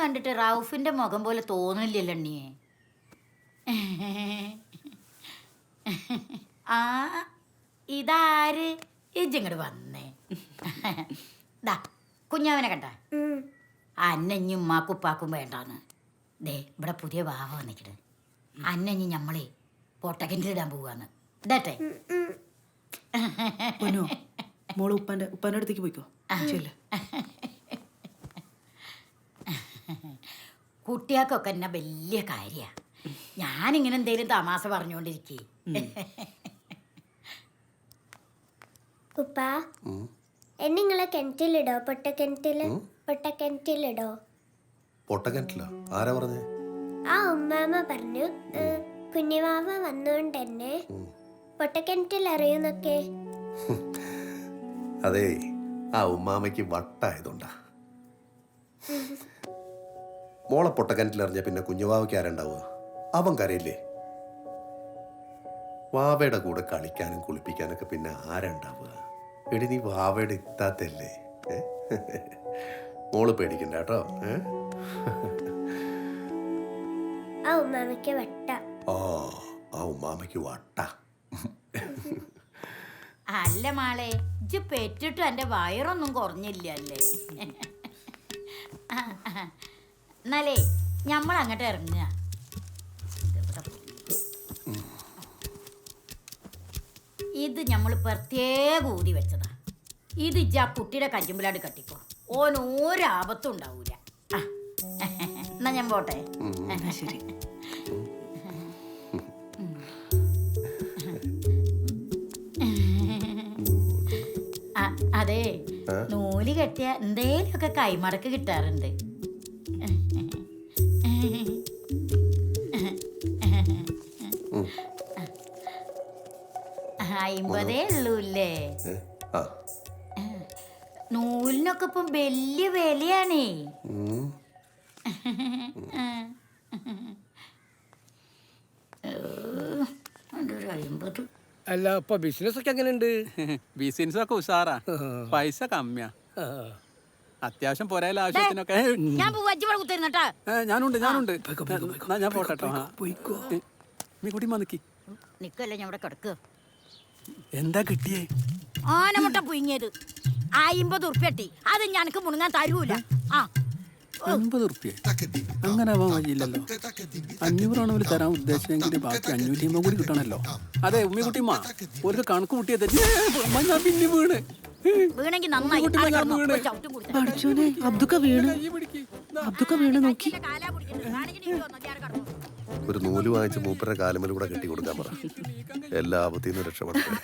കണ്ടിട്ട് റൗഫിന്റെ മുഖം പോലെ തോന്നില്ലല്ലോ അണ്ണിയെ ആ ഇതാര്? ഇജിങ്ങട് വന്നേ. ദാ കുഞ്ഞാവനെ കണ്ട. അന്നഞ്ഞും മാക്കുപ്പാക്കും ഉപ്പാക്കും വേണ്ടാന്ന്. ദേ ഇവിടെ പുതിയ വാവ വന്നിക്കണ്. അന്നഞ്ഞ് ഞമ്മളെ പൊട്ടക്കിന്റിലിടാൻ പോവാന്ന്. ഇതട്ടെ. മോൾ ഉപ്പാന്റെ ഉപ്പാന്റെ അടുത്തേക്ക് പോയിക്കോ. ചെല്ല്. കുട്ടികൾക്കൊക്കെ എന്നെ വലിയ കാര്യ. ഞാനിങ്ങനെ എന്തേലും തമാശ പറഞ്ഞുകൊണ്ടിരിക്കേ ഉപ്പ എന്നെ നിങ്ങളെ കിണറ്റിലിടോ? പൊട്ട കിണറ്റിൽ? പൊട്ട കിണറ്റിലിടോ? പൊട്ടക്കിണറ്റില്ല ആരാ പറഞ്ഞേ? ആ ഉമ്മാമ പറഞ്ഞു കുഞ്ഞിമാമ വന്നോണ്ട് തന്നെ പൊട്ടക്കിണറ്റിൽ അറിയുന്നൊക്കെ അതെ ആ ഉമ്മാമയ്ക്ക് വട്ടായതുകൊണ്ടാ. മോളെ പൊട്ടക്കിണറ്റിലെറിഞ്ഞ പിന്നെ കുഞ്ഞുവാവയ്ക്ക് ആരുണ്ടാവുക അവൻ കരയില്ലേ? വാവയുടെ കൂടെ കളിക്കാനും കുളിപ്പിക്കാനൊക്കെ പിന്നെ ആരുണ്ടാവുക എടി നീ വാവയുടെ ഇത്താത്തല്ലേ? മോൾ പേടിക്കണ്ട കേട്ടോ. ഏ? ആ ഉമ്മാമയ്ക്ക് വട്ട. ആ ആ ഉമ്മാമയ്ക്ക് വട്ട. അല്ല മാളെ ഇജ്ജ് പെറ്റിട്ടും എന്റെ വയറൊന്നും കുറഞ്ഞില്ല അല്ലേ എന്നാലേ നമ്മൾ അങ്ങോട്ട് ഇറങ്ങുക. ഇത് നമ്മൾ പ്രത്യേക ഊതി വെച്ചതാ. ഇത് ഇജ്ജാ ആ കുട്ടിയുടെ കഞ്ചുമ്പിലാട് കട്ടിക്കോ. ഓൻ ഒരാപത്തും ഉണ്ടാവൂല. എന്നാ ഞാൻ പോട്ടെ. ശരി അതെ. നൂൽ കെട്ടിയ എന്തേലൊക്കെ കൈമടക്ക് കിട്ടാറുണ്ട്. അയിമ്പതേ ഉള്ളൂല്ലേ? ഏ? ആ. നൂലിനൊക്കെ ഇപ്പം വലിയ വിലയാണേ. അയിമ്പത്. അല്ല ഇപ്പൊ ബിസിനസ് ഒക്കെ എങ്ങനെയുണ്ട്? ബിസിനസ് ഒക്കെ ഉഷാറാ. പൈസ കമ്മിയാ. അത്യാവശ്യം പോരായ ആവശ്യത്തിനൊക്കെ ഞാൻ ഞാനുണ്ട് ഞാനുണ്ട്. ഞാൻ പോട്ടെ കേട്ടോ. പോയിക്കോ നീ കുട്ടി നിക്കി. നിക്കല്ലേ ഞാൻ ഇവിടെ കിടക്കുക എന്താ കിട്ടിയേ? ആനമുട്ട പുയിങ്ങിയത് അയിമ്പത് ഉറുപ്പ്യട്ടി അത് ഞാനക്ക് മുണുങ്ങാൻ തരൂല. ആ. അമ്പത് ഉറുപ്പ്യ? അങ്ങനെ ആവാൻ വഴിയില്ലല്ലോ. അഞ്ഞൂറാണ് അവർ തരാൻ ഉദ്ദേശിച്ചെങ്കിൽ ബാക്കി അഞ്ഞൂറ്റി അമ്പത് കൂടി കിട്ടണല്ലോ. അതെ ഉമ്മിക്കുട്ടിമ്മ ഒരു കണക്ക് കുട്ടിയെ ഞാൻ പിന്നെ വീണ്. അബ്ദുക്ക വീണ്. അബ്ദുക്ക വീണ് നോക്കി. ഒരു നൂൽ വാങ്ങിച്ച് മൂപ്പരുടെ കാലുമേൽ കൂടെ കെട്ടി കൊടുക്കാൻ പറ. എല്ലാ ആപത്തിന്നും നിന്നും രക്ഷപ്പെടുത്തുക